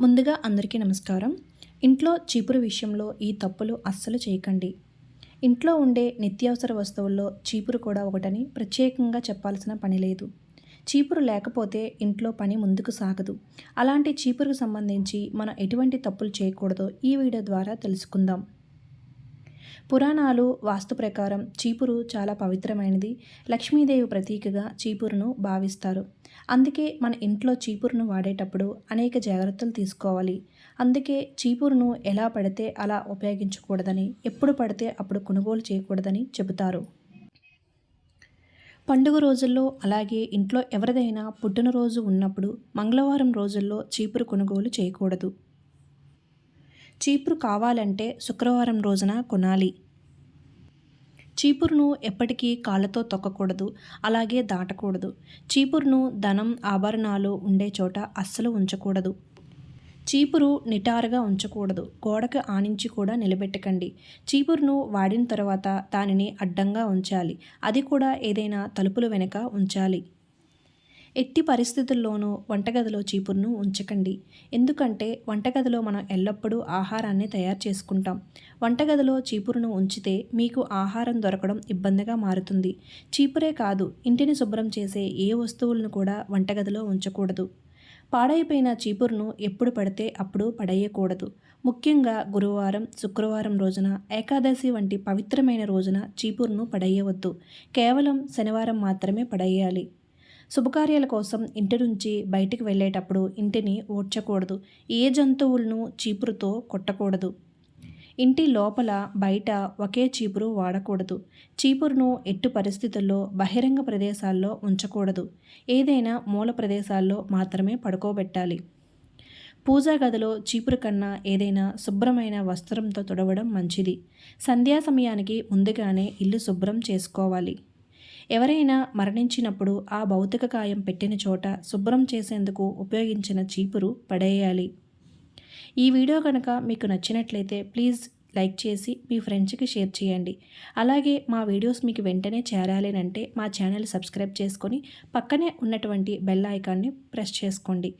ముందుగా అందరికీ నమస్కారం. ఇంట్లో చీపురు విషయంలో ఈ తప్పులు అస్సలు చేయకండి. ఇంట్లో ఉండే నిత్యావసర వస్తువుల్లో చీపురు కూడా ఒకటని ప్రత్యేకంగా చెప్పాల్సిన పని లేదు. చీపురు లేకపోతే ఇంట్లో పని ముందుకు సాగదు. అలాంటి చీపురుకు సంబంధించి మనం ఎటువంటి తప్పులు చేయకూడదో ఈ వీడియో ద్వారా తెలుసుకుందాం. పురాణాలు వాస్తు ప్రకారం చీపురు చాలా పవిత్రమైనది. లక్ష్మీదేవి ప్రతీకగా చీపురును భావిస్తారు. అందుకే మన ఇంట్లో చీపురును వాడేటప్పుడు అనేక జాగ్రత్తలు తీసుకోవాలి. అందుకే చీపురును ఎలా పడితే అలా ఉపయోగించకూడదని ఎప్పుడు పడితే అప్పుడు కొనుగోలు చేయకూడదని చెబుతారు. పండుగ రోజుల్లో అలాగే ఇంట్లో ఎవరిదైనా పుట్టినరోజు ఉన్నప్పుడు మంగళవారం రోజుల్లో చీపురు కొనుగోలు చేయకూడదు. చీపురు కావాలంటే శుక్రవారం రోజున కొనాలి. చీపురును ఎప్పటికీ కాళ్ళతో తొక్కకూడదు అలాగే దాటకూడదు. చీపురును ధనం ఆభరణాలు ఉండే చోట అస్సలు ఉంచకూడదు. చీపురు నిటారుగా ఉంచకూడదు గోడకు ఆనించి కూడా నిలబెట్టకండి. చీపురును వాడిన తర్వాత దానిని అడ్డంగా ఉంచాలి అది కూడా ఏదైనా తలుపుల వెనుక ఉంచాలి. ఎట్టి పరిస్థితుల్లోనూ వంటగదిలో చీపురును ఉంచకండి. ఎందుకంటే వంటగదిలో మనం ఎల్లప్పుడూ ఆహారాన్ని తయారు చేసుకుంటాం. వంటగదిలో చీపురును ఉంచితే మీకు ఆహారం దొరకడం ఇబ్బందిగా మారుతుంది. చీపురే కాదు ఇంటిని శుభ్రం చేసే ఏ వస్తువులను కూడా వంటగదిలో ఉంచకూడదు. పాడైపోయిన చీపురును ఎప్పుడు పడితే అప్పుడు పడేయకూడదు. ముఖ్యంగా గురువారం శుక్రవారం రోజున ఏకాదశి వంటి పవిత్రమైన రోజున చీపురును పడేయవద్దు. కేవలం శనివారం మాత్రమే పడేయాలి. శుభకార్యాల కోసం ఇంటి నుంచి బయటికి వెళ్ళేటప్పుడు ఇంటిని ఓడ్చకూడదు. ఏ జంతువులను చీపురుతో కొట్టకూడదు. ఇంటి లోపల బయట ఒకే చీపురు వాడకూడదు. చీపురును ఎట్టు పరిస్థితుల్లో బహిరంగ ప్రదేశాల్లో ఉంచకూడదు. ఏదైనా మూల ప్రదేశాల్లో మాత్రమే పడుకోబెట్టాలి. పూజా గదిలో చీపురు కన్నా ఏదైనా శుభ్రమైన వస్త్రంతో తుడవడం మంచిది. సంధ్యా సమయానికి ముందుగానే ఇల్లు శుభ్రం చేసుకోవాలి. ఎవరైనా మరణించినప్పుడు ఆ భౌతిక కాయం పెట్టిన చోట శుభ్రం చేసేందుకు ఉపయోగించిన చీపురు పడేయాలి. ఈ వీడియో కనుక మీకు నచ్చినట్లయితే ప్లీజ్ లైక్ చేసి మీ ఫ్రెండ్స్కి షేర్ చేయండి. అలాగే మా వీడియోస్ మీకు వెంటనే చేరాలేనంటే మా ఛానల్ సబ్స్క్రైబ్ చేసుకొని పక్కనే ఉన్నటువంటి బెల్ ఐకాన్ని ప్రెస్ చేసుకోండి.